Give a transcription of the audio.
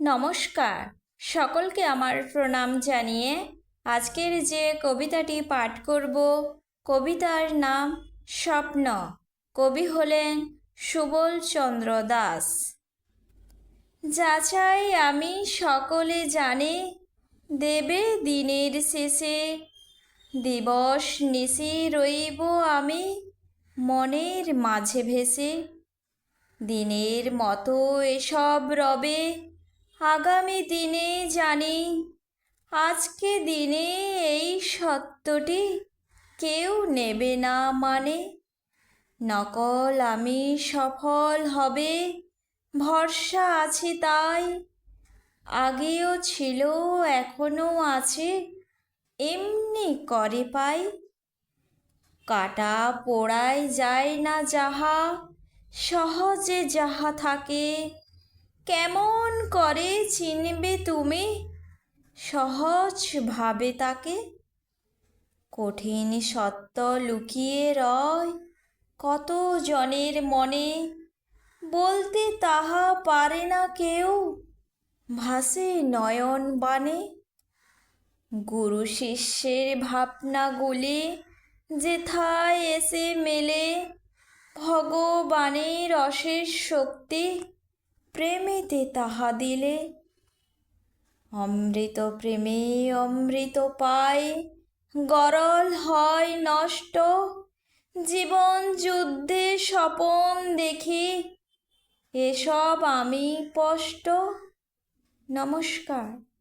নমস্কার। সকলকে আমার প্রণাম জানিয়ে আজকের যে কবিতাটি পাঠ করব, কবিতার নাম স্বপ্ন। কবি হলেন সুবল চন্দ্র দাস। যাচাই আমি সকলে জানে, দেবে দিনের শেষে। দিবস নিশি রইব আমি মনের মাঝে ভেসে। দিনের মতো এসব রবে আগামী দিনে জানি, আজকে দিনে এই সত্যটি কেউ নেবে না মানে। নকল আমি সফল হবে, ভরসা আছে তাই। আগেও ছিল, এখনও আছে, এমনি করে পাই। কাটা পোড়ায় যায় না যাহা, সহজে যাহা থাকে কেমন করে চিনবে তুমি? সহজভাবে তাকে। কঠিন সত্য লুকিয়ে রয় কত জনের মনে। বলতে তাহা পারে না কেউ। ভাসে নয়ন বানে গুরু শিষ্যের ভাবনাগুলি যেথায় এসে মেলে। ভগবানের অশেষ শক্তি। প্রেমেতে তাহা দিলে। অমৃত প্রেমে অমৃত পায় গরল হয় নষ্ট। জীবন যুদ্ধে স্বপন দেখি এসব আমি স্পষ্ট। নমস্কার।